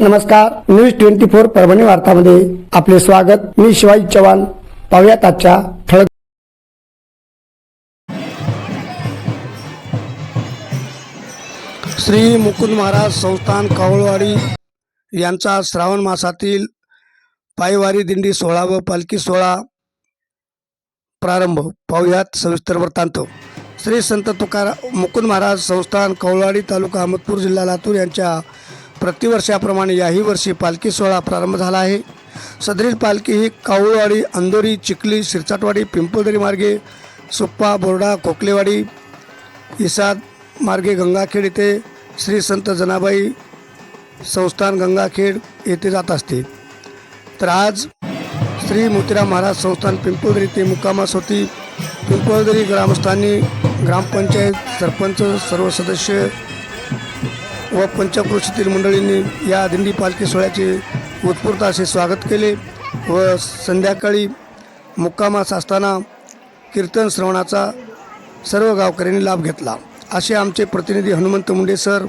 नमस्कार news twenty four Parbhani वार्तामध्ये आपले स्वागत. मी शिवाजी चव्हाण. पाहुयात आजच्या ठळक श्री मुकुंद महाराज संस्थान कावळवाडी यांचा श्रावण मासातील पायवारी दिंडी सोहळा व पालखी सोहळा प्रारंभ. पाहुयात सविस्तर वृत्तांत. श्री संत तुकार मुकुंद महाराज संस्थान कवळवाडी तालुका अहमदपूर जिल्हा लातूर यांच्या प्रतिवर्षाप्रमाणे याही वर्षी पालखी सोहळा प्रारंभ झाला आहे. सदरील पालखी ही कावळवाडी अंदोरी चिखली शिरसाटवाडी पिंपळदरी मार्गे सुप्पा बोर्डा खोकलेवाडी इसाद मार्गे गंगाखेड येथे श्री संत जनाबाई संस्थान गंगाखेड येथे जात असते. तर आज श्री मोतीराम महाराज संस्थान पिंपळदरी ते मुक्कामास होती. पिंपळदरी ग्रामस्थांनी ग्रामपंचायत सरपंच सर्व सदस्य व पंचक्रोशीतील मंडळींनी या दिंडी पालखी सोहळ्याचे उत्स्फूर्त असे स्वागत केले व संध्याकाळी मुक्कामास असताना कीर्तन श्रवणाचा सर्व गावकऱ्यांनी लाभ घेतला. असे आमचे प्रतिनिधी हनुमंत मुंडे सर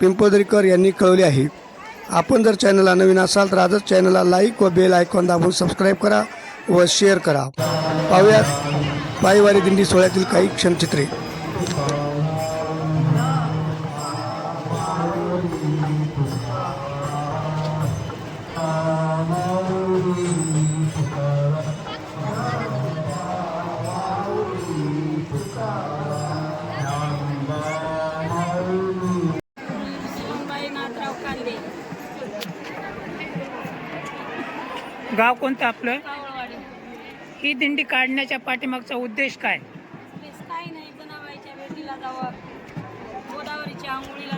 पिंपळदरीकर यांनी कळवले आहे. आपण जर चॅनलला नवीन असाल तर आजच चॅनलला लाईक व बेल आयकॉन दाबून सबस्क्राईब करा व शेअर करा. पाहूयात पायवारी दिंडी सोहळ्यातील काही क्षणचित्रे. गाव कोणतं आपलं? ही दिंडी काढण्याच्या पाठीमागचा उद्देश काय? काही नाही जनाबाईच्या भेटीला जावं. गोदावरीच्या आंघोळीला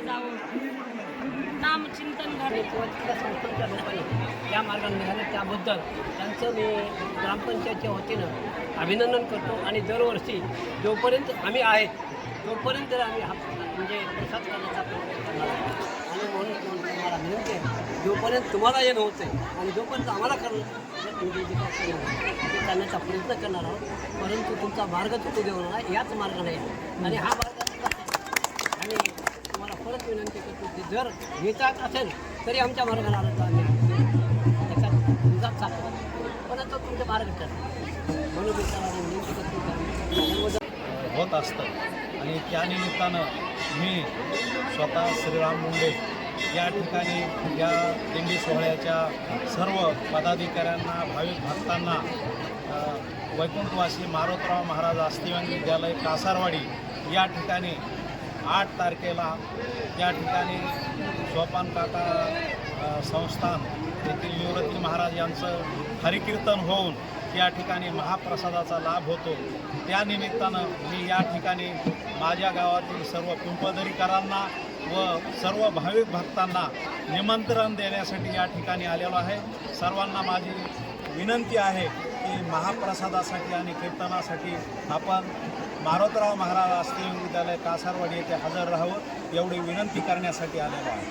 चिंतन झाले किंवा संस्थांच्या लोकांनी त्या मार्गाने निघाले. त्याबद्दल त्यांचं मी ग्रामपंचायतच्या वतीनं अभिनंदन करतो. आणि दरवर्षी जोपर्यंत आम्ही आहेत तोपर्यंत आम्ही हा म्हणजे प्रसाद करण्याचा प्रयत्न करणार आणि म्हणून तुम्हाला विनंती आहे जोपर्यंत तुम्हाला हे होतं आहे आणि जोपर्यंत आम्हाला करणं म्हणजे जे काय ते करण्याचा प्रयत्न करणार आहोत. परंतु तुमचा मार्ग चुकू देऊ नका याच मार्गाने या. आणि हा मार्ग आणि तुम्हाला विनंती करतो की जर घेतात असेल तरी आमच्या मार्गाला आलं आम्ही त्याच्यात तुमचा चालू पण आता तुमचे मार्ग ठरतात म्हणून मी विनंती करतो होत असतं. आणि त्या निमित्तानं मी स्वतः श्रीराम मुंडे या ठिकाणी या दिंडी सोहळ्याच्या सर्व पदाधिकाऱ्यांना भाविक भक्तांना वैकुंठवासी मारोतराव महाराज अस्थिवान विद्यालय कासारवाडी या ठिकाणी आठ तारखेला या ठिकाणी सोपान काका संस्थान येथील निवृत्ती महाराज यांचं हरिकीर्तन होऊन या ठिकाणी महाप्रसादाचा लाभ होतो. त्या निमित्तानं मी या ठिकाणी माझ्या गावातील सर्व पिंपदरीकरांना व सर्व भाविक भक्तांना निमंत्रण देण्यासाठी या ठिकाणी आलेलो आहे. सर्वांना माझी विनंती आहे की महाप्रसादासाठी आणि कीर्तनासाठी आपण मारोतराव महाराज राष्ट्रीय विद्यालय कासारवाडी येथे हजर राहावं एवढी विनंती करण्यासाठी आलेलो आहे.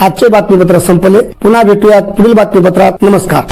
आजचे बातमीपत्र संपले. पुन्हा भेटूयात पुढील बातमीपत्रात. नमस्कार.